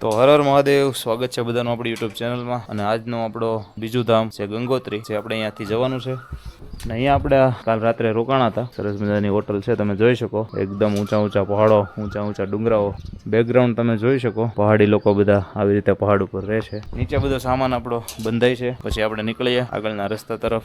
તો હર હર મહાદેવ, સ્વાગત છે બધાનું આપણી યુટ્યુબ ચેનલમાં. અને આજનો આપણો બીજું ધામ છે ગંગોત્રી, જે આપણે અહીંયાથી જવાનું છે. અને અહીંયા આપણે કાલ રાત્રે રોકાણા હતા. સરસ મજાની હોટલ છે, તમે જોઈ શકો. એકદમ ઊંચા ઊંચા પહાડો, ઊંચા ઊંચા ડુંગરાઓ. બેકગ્રાઉન્ડ તમે જોઈ શકો. પહાડી લોકો બધા આવી રીતે પહાડ ઉપર રહે છે. નીચે બધો સામાન આપણો બંધાય છે. પછી આપણે નીકળીએ આગળના રસ્તા તરફ.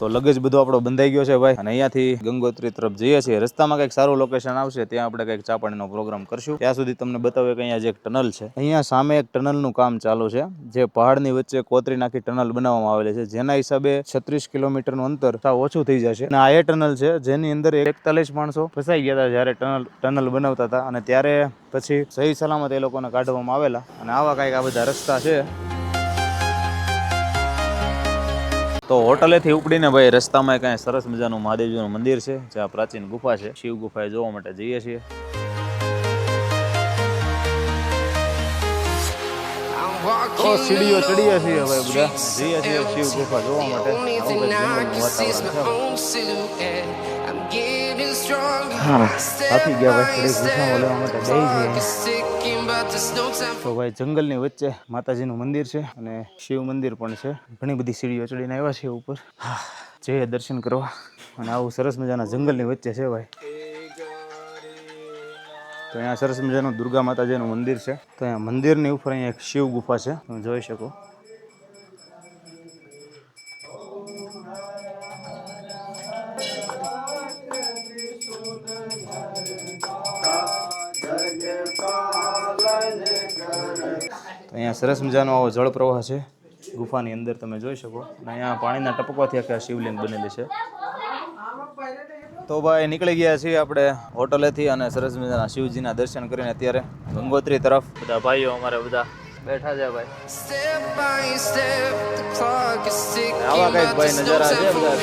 તો લગેજ બધો આપણો બંધાઈ ગયો છે ભાઈ. અને અહીંયાથી ગંગોત્રી તરફ જઈએ છીએ. રસ્તામાં કંઈક સારું લોકેશન આવશે, ત્યાં આપણે કંઈક ચાપણીનો પ્રોગ્રામ કરશું. ત્યાં સુધી તમને બતાવે કે અહીંયા જે એક ટનલ છે. અહીંયા સામે એક ટનલનું કામ ચાલુ છે, જે પહાડની વચ્ચે કોતરી નાખી ટનલ બનાવવામાં આવેલી છે. જેના હિસાબે છત્રીસ કિલોમીટરનું અંતર સાવ ઓછું થઈ જશે. અને આ એ ટનલ છે, જેની અંદર એકતાલીસ માણસો ફસાઈ ગયા હતા જ્યારે ટનલ ટનલ બનાવતા હતા. અને ત્યારે પછી સહી સલામત એ લોકોને કાઢવામાં આવેલા. અને આવા કંઈક આ બધા રસ્તા છે. તો હોટલેથી ઉપડીને ભાઈ રસ્તામાં કાંઈ સરસ મજાનું મહાદેવજીનું મંદિર છે જે આ પ્રાચીન ગુફા છે. શિવ ગુફાએ જોવા માટે જઈએ છીએ. તો સીડીઓ ચડીએ છીએ ભાઈ બધા. જઈએ છીએ શિવ ગુફા જોવા માટે. થાકી ગયા ભાઈ. થોડીક વિશ્રામ લેવા માટે બેસી જઈએ તો ભાઈ જંગલની વચ્ચે માતાજીનું મંદિર છે અને શિવ મંદિર પણ છે. ઘણી બધી સીડીઓ ચડીને આવ્યા છે ઉપર. જઈએ દર્શન કરવા. અને આવું સરસ મજાના જંગલની વચ્ચે છે ભાઈ. તો અહીંયા સરસ મજાનું દુર્ગા માતાજીનું મંદિર છે. તો અહીંયા મંદિરની ઉપર અહીંયા એક શિવ ગુફા છે. તમે જોઈ શકો. અહીંયા સરસ મજાનો આવો જળ પ્રવાહ છે. ગુફાની અંદર તમે જોઈ શકો. અને અહીંયા પાણીના ટપકવાથી આખી શિવલિંગ બનેલી છે. તો ભાઈ નીકળી ગયા છીએ આપણે હોટલેથી અને સરસ મજાના શિવજીના દર્શન કરીને અત્યારે ગંગોત્રી તરફ. બધા ભાઈઓ અમારે બધા બેઠા છે ભાઈ. આવા કંઈક ભાઈ નજારા છે બધા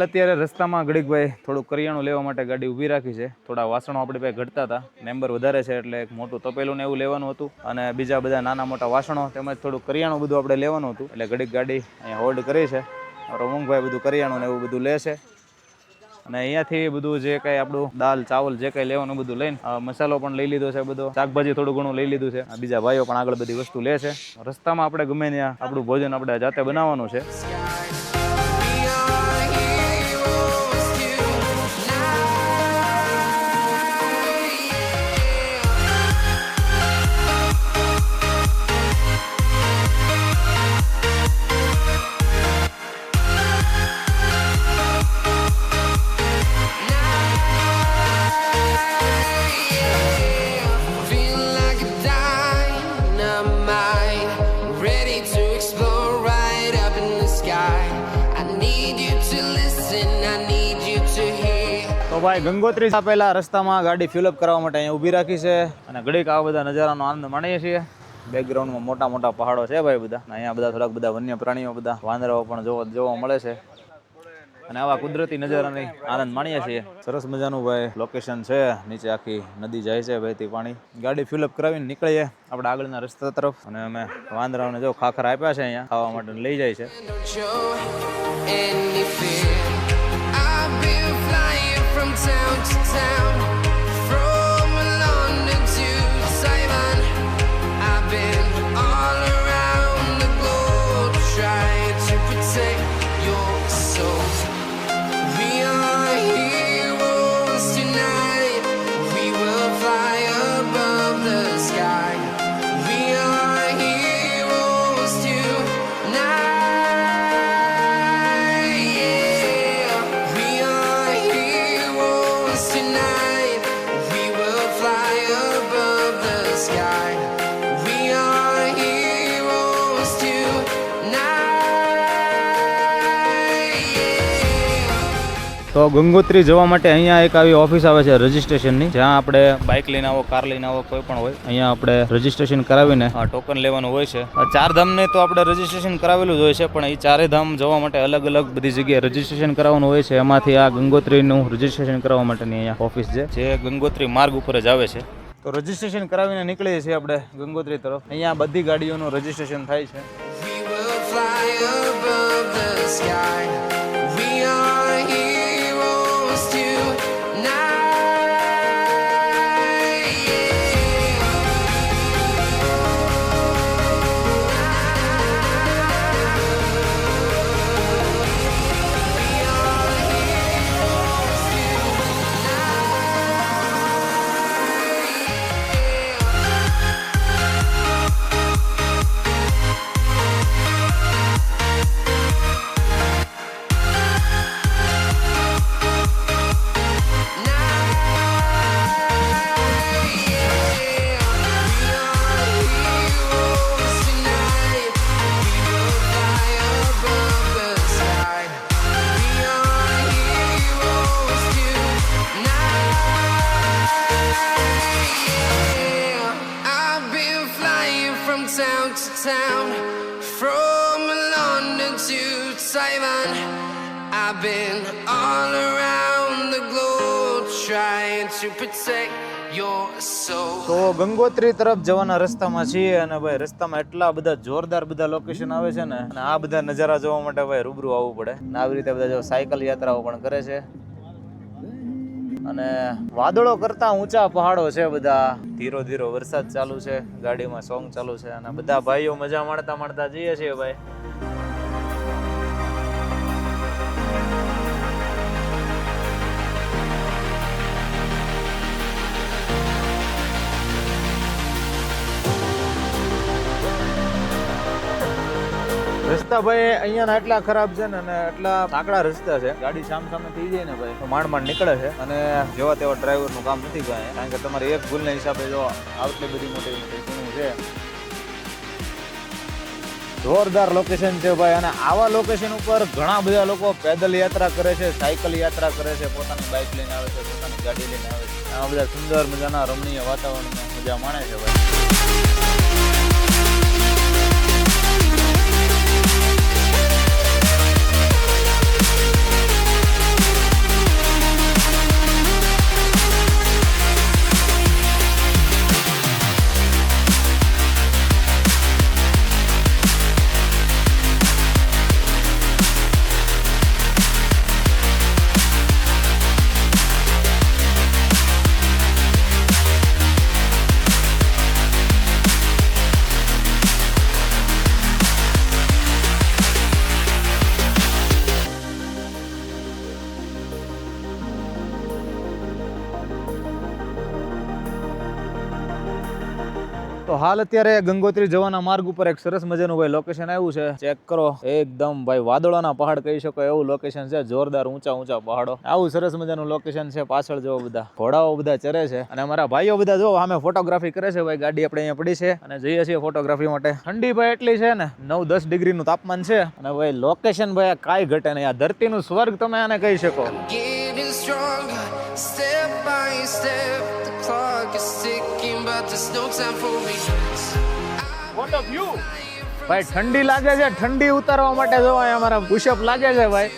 હાલ અત્યારે રસ્તામાં ગડીકભાઈ થોડું કરિયાણું લેવા માટે ગાડી ઊભી રાખી છે. થોડા વાસણો આપણી પાસે ઘટતા હતા. મેમ્બર વધારે છે એટલે એક મોટું તપેલું ને એવું લેવાનું હતું. અને બીજા બધા નાના મોટા વાસણો તેમજ થોડું કરિયાણું બધું આપણે લેવાનું હતું. એટલે ઘડીક ગાડી અહીંયા હોલ્ડ કરી છે. રમુંગભાઈ બધું કરિયાણું ને એવું બધું લે છે. અને અહીંયાથી બધું જે કાંઈ આપણું દાલ, ચાવલ જે કંઈ લેવાનું બધું લઈને મસાલો પણ લઈ લીધો છે બધો. શાકભાજી થોડું ઘણું લઈ લીધું છે. બીજા ભાઈઓ પણ આગળ બધી વસ્તુ લે છે. રસ્તામાં આપણે ગમે ત્યાં આપણું ભોજન આપણે જાતે બનાવવાનું છે. ભાઈ ગંગોત્રી પહેલા રસ્તામાં ગાડી ફિલઅપ કરવા માટે અહીંયા ઊભી રાખી છે અને ઘડીક આવા બધા નજારાનો આનંદ માણીએ છીએ. બેકગ્રાઉન્ડમાં મોટા મોટા પહાડો છે ભાઈ બધા. અહીંયા બધા થોડાક બધા વન્ય પ્રાણીઓ બધા વાંદરાઓ પણ જોવા જોવા મળે છે. અને આવા કુદરતી નજારાની આનંદ માણીએ છીએ. સરસ મજાનું ભાઈ લોકેશન છે. નીચે આખી નદી જાય છે વહેતી પાણી. ગાડી ફિલઅપ કરાવીને નીકળીએ આપણે આગળના રસ્તા તરફ. અને અમે વાંદરાઓને જો ખાખર આપ્યા છે અહીંયા, ખાવા માટે લઈ જાય છે. Town to town, તો ગંગોત્રી જવા માટે અહીંયા એક આવી ઓફિસ આવે છે રજીસ્ટ્રેશનની. જ્યાં આપણે બાઇક લઈને આવો, કાર લઈને આવો, કોઈ પણ હોય, અહીંયા આપણે રજીસ્ટ્રેશન કરાવીને ટોકન લેવાનું હોય છે. ચાર ધામને તો આપણે રજીસ્ટ્રેશન કરાવેલું જ હોય છે, પણ એ ચારે ધામ જવા માટે અલગ અલગ બધી જગ્યાએ રજીસ્ટ્રેશન કરાવવાનું હોય છે. એમાંથી આ ગંગોત્રીનું રજીસ્ટ્રેશન કરવા માટેની અહીંયા ઓફિસ છે, જે ગંગોત્રી માર્ગ ઉપર જ આવે છે. તો રજીસ્ટ્રેશન કરાવીને નીકળીએ છીએ આપણે ગંગોત્રી તરફ. અહીંયા બધી ગાડીઓનું રજીસ્ટ્રેશન થાય છે. Taiwan. I've been all around the globe trying to protect. તો ગંગોત્રી તરફ જવાના રસ્તામાં છીએ અને ભાઈ, રસ્તામાં એટલા બધા જોરદાર બધા લોકેશન આવે છે ને, અને આ બધા નજારા જોવા માટે ભાઈ રૂબરૂ આવવું પડે અને આવી રીતે બધા જો સાયકલ યાત્રાઓ પણ કરે છે અને વાદળો કરતા ઊંચા પહાડો છે બધા ધીરો ધીરો વરસાદ ચાલુ છે, ગાડીમાં સોંગ ચાલુ છે, અને બધા ભાઈઓ મજા માણતા માણતા જઈએ છીએ ભાઈ રસ્તા ભાઈ અહીંયાના એટલા ખરાબ છે ને અને એટલા આકડા રસ્તા છે. ગાડી સામ સામે થઈ જાય ને ભાઈ માંડ માંડ નીકળે છે. અને જેવા તેવા ડ્રાઈવરનું કામ નથી ભાઈ. કારણ કે તમારે એક ભૂલના હિસાબે જો આટલી બધી મોટી મોટી છે. જોરદાર લોકેશન છે ભાઈ. અને આવા લોકેશન ઉપર ઘણા બધા લોકો પેદલ યાત્રા કરે છે, સાયકલ યાત્રા કરે છે, પોતાની બાઇક લઈને આવે છે, પોતાની ગાડી લઈને આવે છે. આવા બધા સુંદર મજાના રમણીય વાતાવરણમાં મજા માણે છે ભાઈ. હાલ અત્યારે ગંગોત્રી જવાના માર્ગ ઉપર એક સરસ મજાનું ભાઈ લોકેશન આવ્યું છે. ચેક કરો. એકદમ ભાઈ વાદળોના પહાડ કહી શકો એવું લોકેશન છે. જોરદાર ઊંચા ઊંચા પહાડો. આવું સરસ મજાનું લોકેશન છે પાછળ જો બધા. ઘોડાઓ બધા ચરે છે. અને અમારા ભાઈઓ બધા જો અમે ફોટોગ્રાફી કરે છે ભાઈ. ગાડી આપણે અહીંયા પડી છે. અને જઈએ છીએ ફોટોગ્રાફી માટે. ઠંડી ભાઈ એટલી છે ને. નવ દસ ડિગ્રીનું તાપમાન છે. અને ભાઈ લોકેશન ભાઈ કાંઈ ઘટે નહીં. આ ધરતીનું સ્વર્ગ તમે આને કહી શકો. Step by step. ભાઈ ઠંડી લાગે છે ઠંડી ઉતારવા માટે જો અહીંયા અમારા પુશઅપ લાગે છે ભાઈ.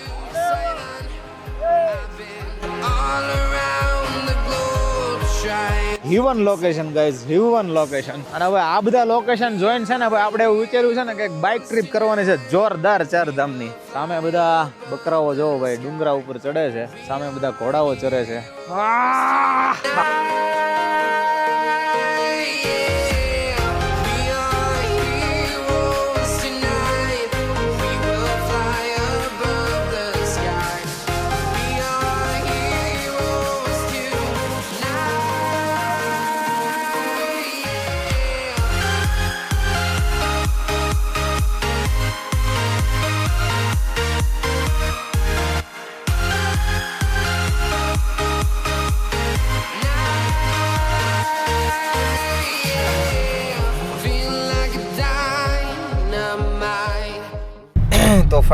Heaven location guys heaven location અને હવે આ બધા લોકેશન જોઈન છે ને ભાઈ આપણે એવું વિચાર્યું છે ને કે બાઇક ટ્રીપ કરવાની છે જોરદાર ચાર ધામની સામે બધા બકરાઓ જોવો ભાઈ ડુંગરા ઉપર ચડે છે સામે બધા ઘોડાઓ ચરે છે.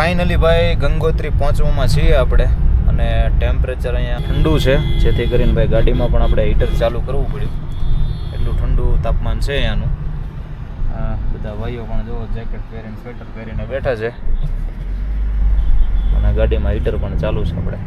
ફાઇનલી ભાઈ, ગંગોત્રી પહોંચવામાં છીએ આપણે. અને ટેમ્પરેચર અહીંયા ઠંડુ છે. જેથી કરીને ભાઈ ગાડીમાં પણ આપણે હીટર ચાલુ કરવું પડ્યું. એટલું ઠંડુ તાપમાન છે અહીંયાનું. બધા ભાઈઓ પણ જો જેકેટ પહેરીને સ્વેટર પહેરીને બેઠા છે. અને ગાડીમાં હીટર પણ ચાલુ છે આપણે.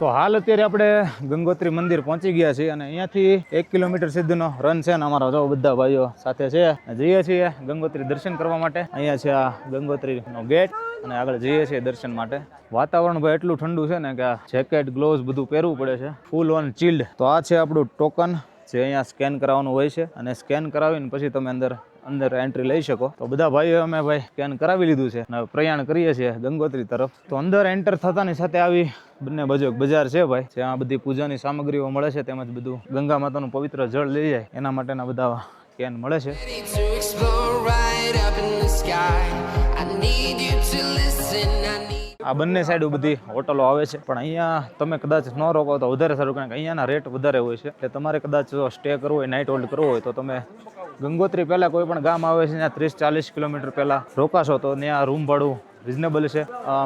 તો હાલ અત્યારે આપણે ગંગોત્રી મંદિર પહોંચી ગયા છીએ અને અહીંયાથી એક કિલોમીટર સુધીનો રન છે ને અમારા જો બધા ભાઈઓ સાથે છે. જઈએ છીએ ગંગોત્રી દર્શન કરવા માટે. અહીંયા છે આ ગંગોત્રીનો ગેટ અને આગળ જઈએ છીએ દર્શન માટે. વાતાવરણ ભાઈ એટલું ઠંડુ છે ને કે આ જેકેટ, ગ્લોવ્સ બધું પહેરવું પડે છે. ફૂલ ઓન ચિલ્ડ તો આ છે આપણું ટોકન જે અહીંયા સ્કેન કરાવવાનું હોય છે. અને સ્કેન કરાવીને પછી તમે અંદર અંદર એન્ટ્રી લઈ શકો. તો બધા ભાઈઓ અમે ભાઈ સ્કેન કરાવી લીધું છે. અને પ્રયાણ કરીએ છીએ ગંગોત્રી તરફ. તો અંદર એન્ટર થતાની સાથે આવી બંને બાજુ બજાર છે ભાઈ. જ્યાં બધી પૂજાની સામગ્રીઓ મળે છે. તેમજ બધું ગંગા માતાનું પવિત્ર જળ લઈ જાય. એના માટેના બધા કેન મળે છે. આ બંને સાઈડ બધી હોટલો આવે છે, પણ અહીંયા તમે કદાચ ન રોકો તો વધારે સારું, કારણ કે અહીંયાના રેટ વધારે હોય છે. એટલે તમારે કદાચ સ્ટે કરવો હોય નાઇટ હોલ્ડ કરવો હોય, તો તમે ગંગોત્રી પહેલાં કોઈ પણ ગામ આવે છે, ત્યાં ત્રીસ ચાલીસ કિલોમીટર પહેલાં રોકાશો, તો ત્યાં રૂમ ભાડું રિઝનેબલ છે.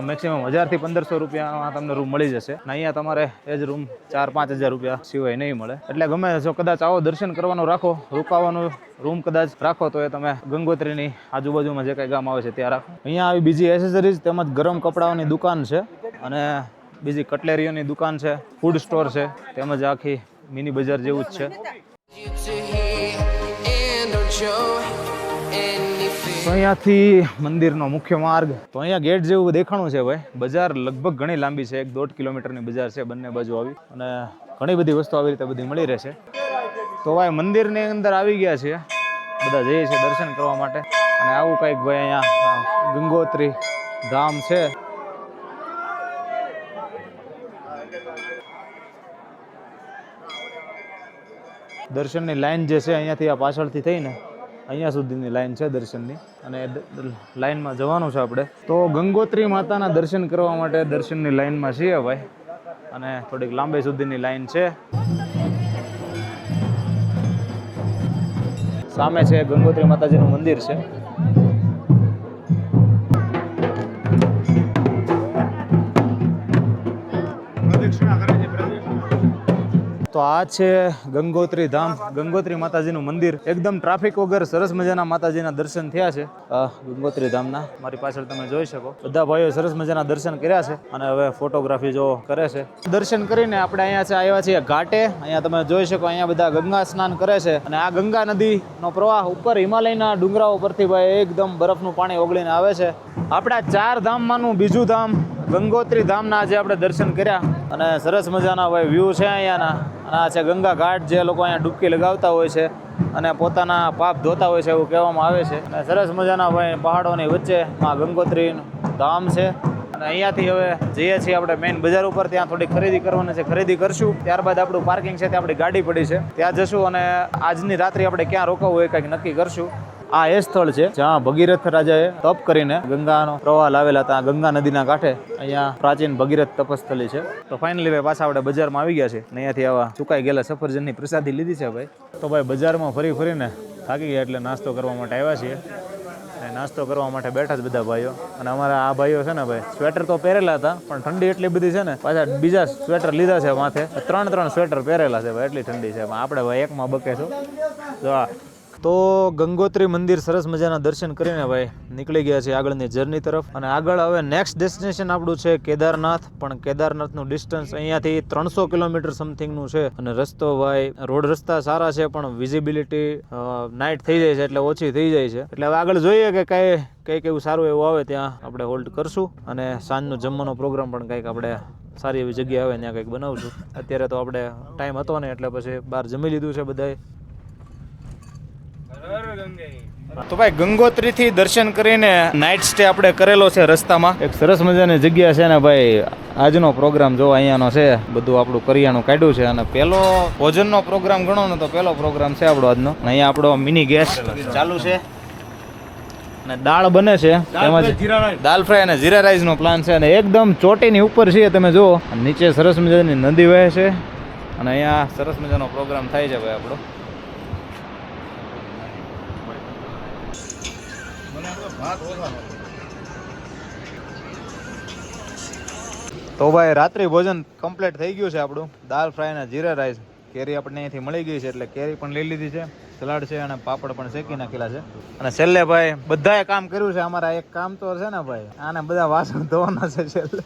મેક્સિમમ હજારથી પંદરસો રૂપિયામાં તમને રૂમ મળી જશે. અને અહીંયા તમારે એ જ રૂમ ચાર પાંચ હજાર રૂપિયા સિવાય નહીં મળે. એટલે ગમે જો કદાચ આવો દર્શન કરવાનું રાખો, રોકાવાનું રૂમ કદાચ રાખો, તો એ તમે ગંગોત્રીની આજુબાજુમાં જે કાંઈ ગામ આવે છે ત્યાં રાખો. અહીંયા આવી બીજી એસેસરીઝ તેમજ ગરમ કપડાઓની દુકાન છે અને બીજી કટલેરીઓની દુકાન છે ફૂડ સ્ટોર છે, તેમજ આખી મિની બજાર જેવું જ છે. તો અહીંયાથી મંદિરનો મુખ્ય માર્ગ. તો અહીંયા ગેટ જેવું દેખાણું છે ભાઈ. બજાર લગભગ ઘણી લાંબી છે. એક દોઢ કિલોમીટરની બજાર છે બંને બાજુ આવી. અને ઘણી બધી વસ્તુ આવી રીતે બધી મળી રહેશે. તો ભાઈ મંદિરની અંદર આવી ગયા છે બધા જઈએ છે દર્શન કરવા માટે. અને આવું કંઈક ભાઈ અહીંયા ગંગોત્રી ધામ છે. દર્શનની લાઈન જે છે અહીંયાથી આ પાછળથી થઈને અહીંયા સુધીની લાઈન છે દર્શનની. અને લાઈનમાં જવાનું છે આપણે. તો ગંગોત્રી માતાના દર્શન કરવા માટે દર્શનની લાઈનમાં છીએ ભાઈ. અને થોડીક લાંબી સુધીની લાઈન છે. સામે છે ગંગોત્રી માતાજીનું મંદિર છે. આ છે ગંગોત્રી ધામ. ગંગોત્રી માતાજીનું મંદિર. એકદમ ટ્રાફિક વગર સરસ મજાના માતાજીના દર્શન થયા છે. ગંગોત્રી ધામના. મારી પાછળ તમે જોઈ શકો. બધા ભાઈઓ સરસ મજાના દર્શન કર્યા છે અને હવે ફોટોગ્રાફી જો કરે છે. દર્શન કરીને આપણે અહીંયા છે, આવ્યા છીએ ઘાટે. અહીંયા તમે જોઈ શકો, અહીંયા બધા ગંગા સ્નાન કરે છે. અને આ ગંગા નદીનો પ્રવાહ ઉપર હિમાલયના ડુંગરાઓ પરથી ભાઈ એકદમ બરફનું પાણી ઓગળીને આવે છે. આપણા ચાર ધામમાંનું બીજું ધામ ગંગોત્રી ધામના આજે આપણે દર્શન કર્યા. અને સરસ મજાના ભાઈ વ્યૂ છે અહીંયાના. આ છે ગંગા ઘાટ જે લોકો અહીંયા ડૂબકી લગાવતા હોય છે અને પોતાના પાપ ધોતા હોય છે એવું કહેવામાં આવે છે. અને સરસ મજાના ભાઈ પહાડોની વચ્ચે માં ગંગોત્રી ધામ છે. અને અહીંયાથી હવે જઈએ છીએ આપણે મેઇન બજાર ઉપર. ત્યાં થોડી ખરીદી કરવાની છે. ખરીદી કરશું. ત્યારબાદ આપણું પાર્કિંગ છે. ત્યાં આપણી ગાડી પડી છે. ત્યાં જશું અને આજની રાત્રે આપણે ક્યાં રોકાવું એ કંઈક નક્કી કરશું. આ એ સ્થળ છે જ્યાં ભગીરથ રાજાએ તપ કરીને ગંગાનો પ્રવાહ લાવેલા હતા. ગંગા નદીના કાંઠે અહીંયા પ્રાચીન ભગીરથ તપસ્થલી છે. તો ફાઇનલી ભાઈ પાછા આપણે બજારમાં આવી ગયા છે અને અહીંયાથી આવા ચુકાઈ ગયેલા સફરજનની પ્રસાદી લીધી છે ભાઈ. તો ભાઈ બજારમાં ફરી ફરીને થાકી ગયા એટલે નાસ્તો કરવા માટે આવ્યા છીએ. અને નાસ્તો કરવા માટે બેઠા છે બધા ભાઈઓ. અને અમારા આ ભાઈઓ છે ને ભાઈ, સ્વેટર તો પહેરેલા હતા, પણ ઠંડી એટલી બધી છે ને, પાછા બીજા સ્વેટર લીધા છે માથે. ત્રણ ત્રણ સ્વેટર પહેરેલા છે ભાઈ, એટલી ઠંડી છે. આપણે ભાઈ એકમાં બકે છો. જો તો ગંગોત્રી મંદિર સરસ મજાના દર્શન કરીને ભાઈ, નીકળી ગયા છે આગળની જર્ની તરફ. અને આગળ હવે નેક્સ્ટ ડેસ્ટિનેશન આપણું છે કેદારનાથ. પણ કેદારનાથનું ડિસ્ટન્સ અહીંયાથી ત્રણસો કિલોમીટર સમથિંગનું છે. અને રસ્તો ભાઈ, રોડ રસ્તા સારા છે, પણ વિઝિબિલિટી નાઇટ થઈ જાય છે એટલે ઓછી થઈ જાય છે. એટલે હવે આગળ જોઈએ કે કઈ કંઈક એવું સારું એવું આવે ત્યાં આપણે હોલ્ડ કરશું. અને સાંજનો જમવાનો પ્રોગ્રામ પણ કંઈક આપણે સારી એવી જગ્યા આવે ત્યાં કંઈક બનાવશું. અત્યારે તો આપણે ટાઈમ હતો ને, એટલે પછી બહાર જમી લીધું છે બધાએ. તો ભાઈ ગંગોત્રી થી દર્શન કરીને નાઇટ સ્ટે આપણે કરેલો છે રસ્તામાં. એક સરસ મજાની જગ્યા છે ને ભાઈ આજનો પ્રોગ્રામ જો અહીંયાનો છે બધું આપણું કરિયાણું કાઢ્યું છે અને પેલો ભોજનનો પ્રોગ્રામ ગણો ને તો પેલો પ્રોગ્રામ છે આપણો આજનો. અહીંયા આપણો મિની ગેસ ચાલુ છે. અને દાળ બને છે. તેમજ દાલ ફ્રાય અને જીરા રાઈસ નો પ્લાન છે અને એકદમ ચોટીની ઉપર છીએ તમે જુઓ. નીચે સરસ મજાની નદી વહે છે. અને અહીંયા સરસ મજાનો પ્રોગ્રામ થાય છે ભાઈ આપણો. તો ભાઈ, રાત્રિ ભોજન કમ્પ્લીટ થઈ ગયું છે આપણું. દાલ ફ્રાય અને જીરા રાઈસ કેરી આપણને અહીંથી મળી ગઈ છે, એટલે કેરી પણ લઈ લીધી છે, સલાડ છે અને પાપડ પણ શેકી નાખેલા છે. અને છેલ્લે ભાઈ, બધાએ કામ કર્યું છે, અમારા એક કામ તો છે ને ભાઈ, આને બધા વાસણ ધોવાના છે છેલ્લે.